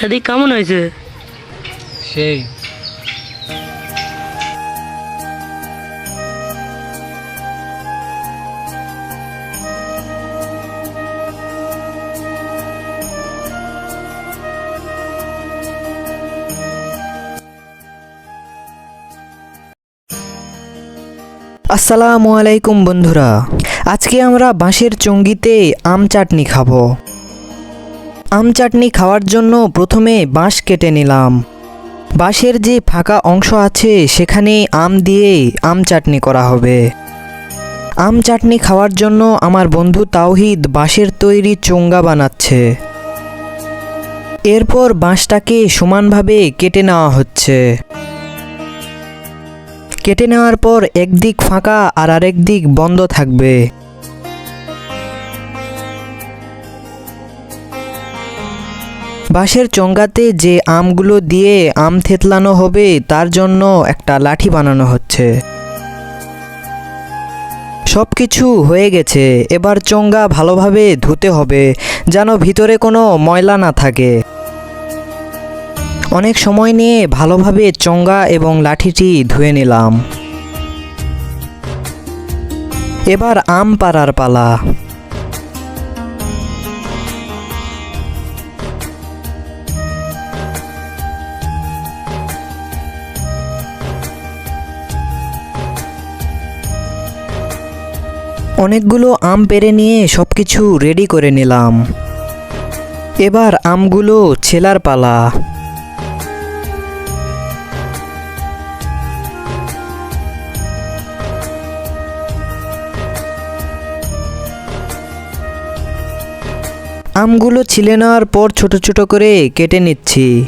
সাদিক কেমন হয়েছে? সেই। আসসালামু আলাইকুম বন্ধুরা। আজকে আমরা বাঁশের চঙ্গিতে আম চাটনি খাব। আম চাটনি খাওয়ার জন্য প্রথমে বাঁশ কেটে নিলাম। বাঁশের যে ফাঁকা অংশ আছে, সেখানে আম দিয়ে আম চাটনি করা হবে। আম চাটনি খাওয়ার জন্য আমার বন্ধু তাওহিদ বাঁশের তৈরি চোঙ্গা বানাচ্ছে। এরপর বাঁশটাকে সমানভাবে কেটে নেওয়া হচ্ছে। কেটে নেওয়ার পর একদিক ফাঁকা আর আরেক দিক বন্ধ থাকবে। বাঁশের চঙ্গাতে যে আমগুলো দিয়ে আম থেতলানো হবে, তার জন্য একটা লাঠি বানানো হচ্ছে। সব কিছু হয়ে গেছে। এবার চঙ্গা ভালোভাবে ধুতে হবে, যেন ভিতরে কোনো ময়লা না থাকে। অনেক সময় নিয়ে ভালোভাবে চঙ্গা এবং লাঠিটি ধুয়ে নিলাম। এবার আম পাড়ার পালা। অনেকগুলো আম পেরে নিয়ে সব কিছু রেডি করে নিলাম। এবার আমগুলো ছেলার পালা। আমগুলো ছিলে নেওয়ার পর ছোট ছোট করে কেটে নিচ্ছি।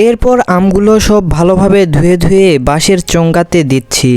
এরপর আমগুলো সব ভালোভাবে ধুয়ে ধুয়ে বাঁশের চোঙ্গাতে দিচ্ছি।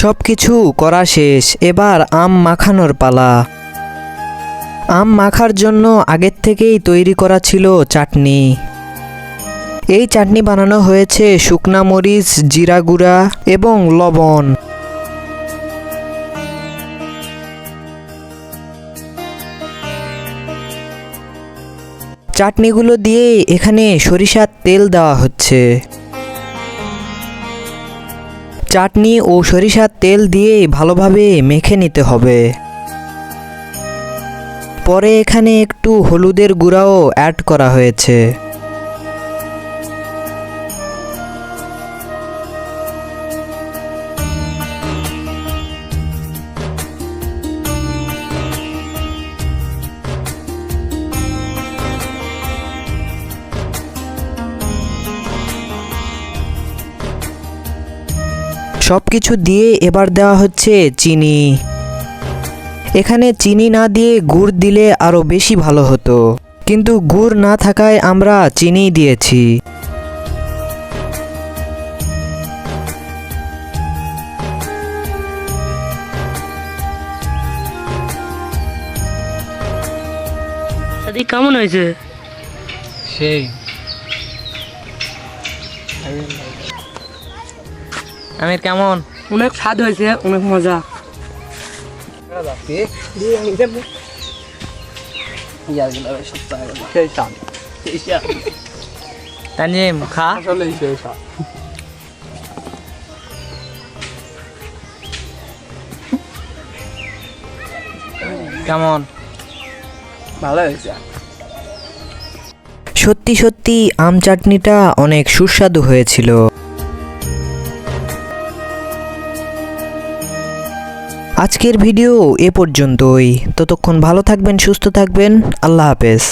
সব কিছু করা শেষ। এবার আম মাখানোর পালা। আম মাখার জন্য আগের থেকেই তৈরি করা ছিল চাটনি। এই চাটনি বানানো হয়েছে শুকনা মরিচ, জিরা গুঁড়া এবং লবণ। চাটনিগুলো দিয়ে এখানে সরিষার তেল দেওয়া হচ্ছে। চাটনি ও সরিষার তেল দিয়ে ভালোভাবে মেখে নিতে হবে। পরে এখানে একটু হলুদের গুঁড়াও অ্যাড করা হয়েছে। সব কিছু দিয়ে এবার দেওয়া হচ্ছে চিনি। এখানে চিনি না দিয়ে গুড় দিলে আরও বেশি ভালো হতো। কিন্তু গুড় না থাকায় আমরা চিনি দিয়েছি। কেমন হয়েছে? সেই। আমির কেমন? অনেক স্বাদ হয়েছে অনেক মজা। তানজিম খা। কেমন? সত্যি সত্যি আম চাটনিটা অনেক সুস্বাদু হয়েছিল। আজকের ভিডিও এ পর্যন্তই। ততক্ষণ ভালো থাকবেন সুস্থ থাকবেন। আল্লাহ হাফেজ।